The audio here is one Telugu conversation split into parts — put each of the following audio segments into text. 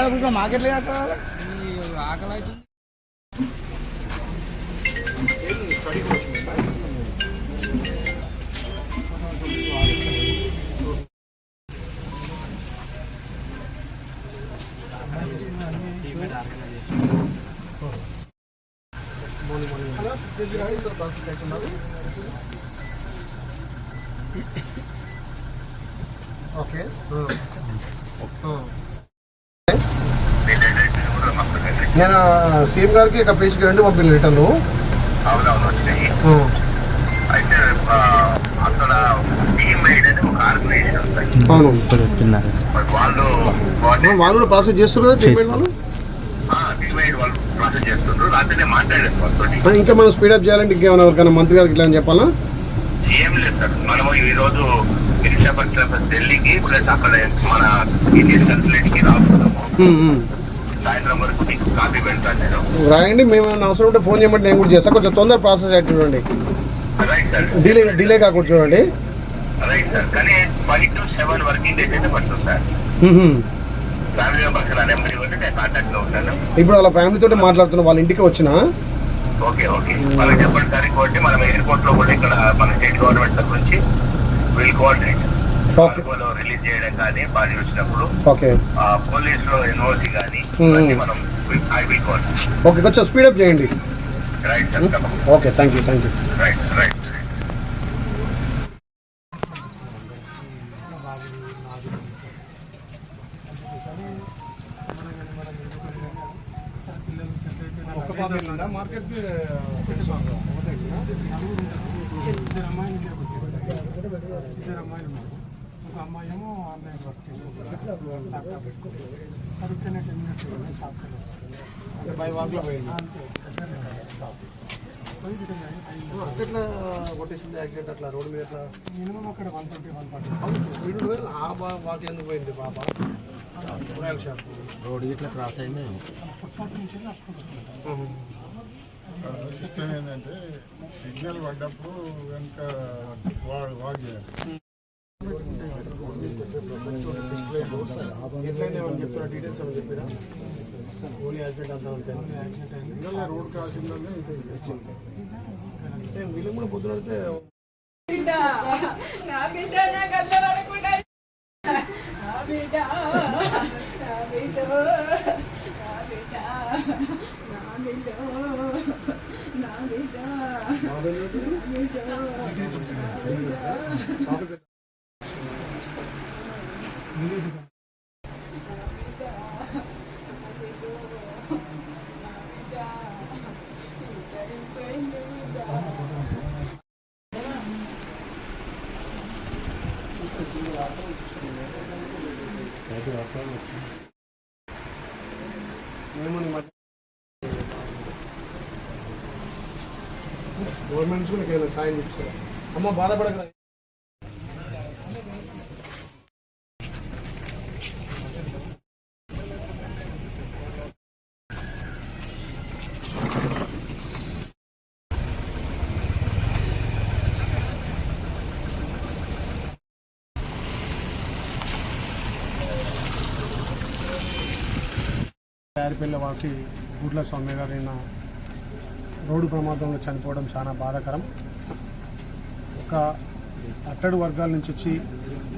ఇంటికాడ కూర్చో మాకెట్లా చేస్తారు ఆకలి అవుతుంది ఓకే. నేను సీఎం గారికి ఇక ప్లేస్కి రెండు పంపిణీ రిటర్ను అవునవును వచ్చినాయి. అయితే ఆ, అక్కడ టీమ్ మేడ్ అని ఒక ఆర్గనైజేషన్ అవును. వాళ్ళు అవును, వాళ్ళు కూడా ప్రాసెస్ చేస్తున్నారు వాళ్ళు? టీమ్ ఇంకా మనం స్పీడప్ చేయాలంటే ఇంకేమైనా ఎవరికైనా మంత్రి గారికి ఇట్లా అని చెప్పాలా? ఏం లేదు సార్. మనము ఈ రోజు విశాఖపట్నం ఢిల్లీకి ప్లస్ అక్కడ మన ఇండియన్ కన్సులేట్కి రాస్తున్నాము ఉమ్, ఉమ్. సాయంత్రం వరకు మీకు కాపీ పెడతాను నేను. రాయండి మేము ఏమైనా అవసరం ఉంటే ఫోన్ చేయమంటే నేను కూడా చేస్తాను కొంచెం తొందర ప్రాసెస్ అయితే చూడండి. రైట్ సార్ డిలే డిలే కాకుండా చూడండి. రైట్ సార్ కానీ five to seven working days అయితే పడుతుంది సార్. ఫ్యామిలీ మెంబర్స్ నా నెంబర్ ఇవ్వండి నేను కాంటాక్ట్లో ఉంటాను. ఇప్పుడు వాళ్ళ ఫ్యామిలీ తోటి మాట్లాడుతున్నా వాళ్ళ ఇంటికి వచ్చిన? Okay okay. చెప్పండి సార్ ఇంకోటి మనం కూడా ఇక్కడ మన స్టేట్ గవర్నమెంట్ నుంచి విల్ కోఆర్డినేట్ Okay. రిలీజ్ చేయడం కానీ బాడీ వచ్చినప్పుడు ఓకే. ఆ, పోలీస్లో ఎన్ఓసి కానీ మనం ఐ విల్ కోఆర్డినేట్ ఓకే కొంచెం స్పీడప్ చేయండి. Right okay thank you thank you right right market ఇద్దరు అమ్మాయిలు ఇద్దరు అమ్మాయి ఏమో ఆన్లైన్ వర్క్ చేసుకుంటారు ల్యాప్టాప్ అది టెన్ మినిట్స్ బై వాక్లో పోయింది అంతే అట్లా కొట్టేసింది యాక్సిడెంట్ అట్లా రోడ్డు మీద అట్లా మినిమం అక్కడ వన్ ట్వంటీ వన్ ఫార్టీ వీడు ఆ బా వాక్ ఎందుకు పోయింది పాప కూరగాయల షాప్ రోడ్ ఇట్లా క్రాస్ అయింది. ఫుట్పాత్ నుంచి సిస్టమ్ ఏంటంటే సిగ్నల్ పడ్డప్పుడు వెనక వాడు వాక్ చేయాలి. ఎట్లయినా ఏమని చెప్తున్నా డీటెయిల్స్ ఏమని చెప్పిరా. ఓన్లీ యాక్సిడెంట్ అంతా ఉంటాయి. రోడ్ క్రాసింగ్ అంటే వీళ్ళు కూడా పొద్దునడితే బిడ్డ నా బిడ్డ నా కళ్ళ పడకుండా నా బిడ్డ నా బిడ్డ నా బిడ్డ నా బిడ్డ నా బిడ్డ ఏమని మధ్య గవర్నమెంట్ నుంచి కూడా సాయం చూపిస్తారా. అమ్మ బాధపడగల యారిపల్లి వాసి గుడ్ల స్వామి గారు నిన్న రోడ్డు ప్రమాదంలో చనిపోవడం చాలా బాధాకరం. ఒక అట్టడు వర్గాల నుంచి వచ్చి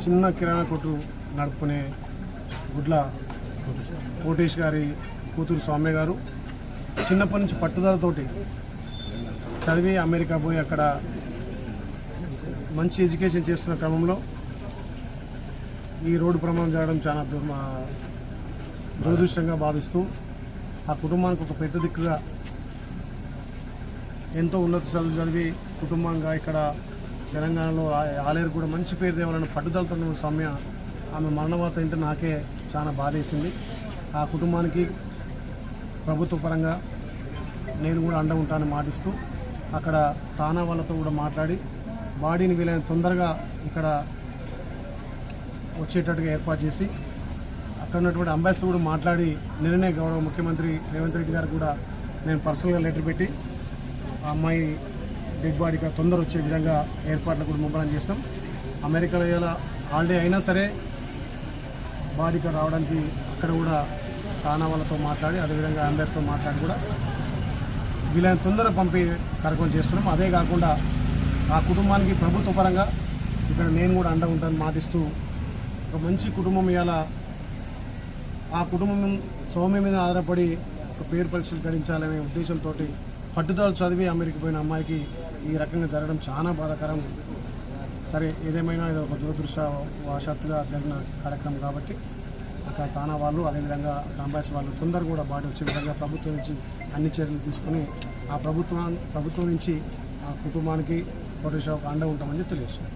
చిన్న కిరాణా కొట్టు నడుపుకునే గుడ్ల కోటేష్ గారి కూతురు స్వామి గారు చిన్నప్పటి నుంచి పట్టుదలతోటి చదివి అమెరికా పోయి అక్కడ మంచి ఎడ్యుకేషన్ చేస్తున్న క్రమంలో ఈ రోడ్డు ప్రమాదం జరగడం చాలా దుర్మ దురదృష్టంగా భావిస్తూ ఆ కుటుంబానికి ఒక పెద్ద దిక్కుగా ఎంతో ఉన్నత చదువులు చదివి కుటుంబంగా ఇక్కడ తెలంగాణలో ఆ- ఆలేరు కూడా మంచి పేరు తేవాలని పట్టుదలతో ఉన్న సౌమ్య ఆమె మరణవాత ఇంటే నాకే చాలా బాధేసింది. ఆ కుటుంబానికి ప్రభుత్వ పరంగా నేను కూడా అండ ఉంటానని మాటిస్తూ అక్కడ తానా వాళ్ళతో కూడా మాట్లాడి బాడీని వీలైన తొందరగా ఇక్కడ వచ్చేటట్టుగా ఏర్పాటు చేసి అక్కడ ఉన్నటువంటి అంబాసిడర్ కూడా మాట్లాడి నిన్ననే గౌరవ ముఖ్యమంత్రి రేవంత్ రెడ్డి గారు కూడా నేను పర్సనల్గా లెటర్ పెట్టి ఆ అమ్మాయి డెడ్ బాడీకి తొందర వచ్చే విధంగా ఏర్పాట్లు కూడా ముమ్మరం చేసినాం. అమెరికాలో ఇలా హాలిడే అయినా సరే బాడీకి రావడానికి అక్కడ కూడా తానా వాళ్ళతో మాట్లాడి అదేవిధంగా అంబాసిడర్తో మాట్లాడి కూడా వీలైన తొందర పంపి కార్యక్రమం చేస్తున్నాం. అదే కాకుండా ఆ కుటుంబానికి ప్రభుత్వ పరంగా ఇక్కడ నేను కూడా అండ ఉంటాను మాటిస్తూ ఒక మంచి కుటుంబం ఇలా ఆ కుటుంబం సౌమ్యం మీద ఆధారపడి ఒక పేరు పరిస్థితులు గడించాలనే ఉద్దేశంతో పట్టుదల చదివి అమెరికా పోయిన అమ్మాయికి ఈ రకంగా జరగడం చాలా బాధాకరం. సరే ఏదేమైనా ఇది ఒక దురదృష్టవశాత్తుగా జరిగిన కార్యక్రమం కాబట్టి అక్కడ తానా వాళ్ళు అదేవిధంగా కాంబాస్ వాళ్ళు తొందర కూడా బాడీ వచ్చే విధంగా ప్రభుత్వం నుంచి అన్ని చర్యలు తీసుకుని ఆ ప్రభుత్వం ప్రభుత్వం నుంచి ఆ కుటుంబానికి పొలిషా అండ ఉంటామని తెలియజేస్తున్నాం.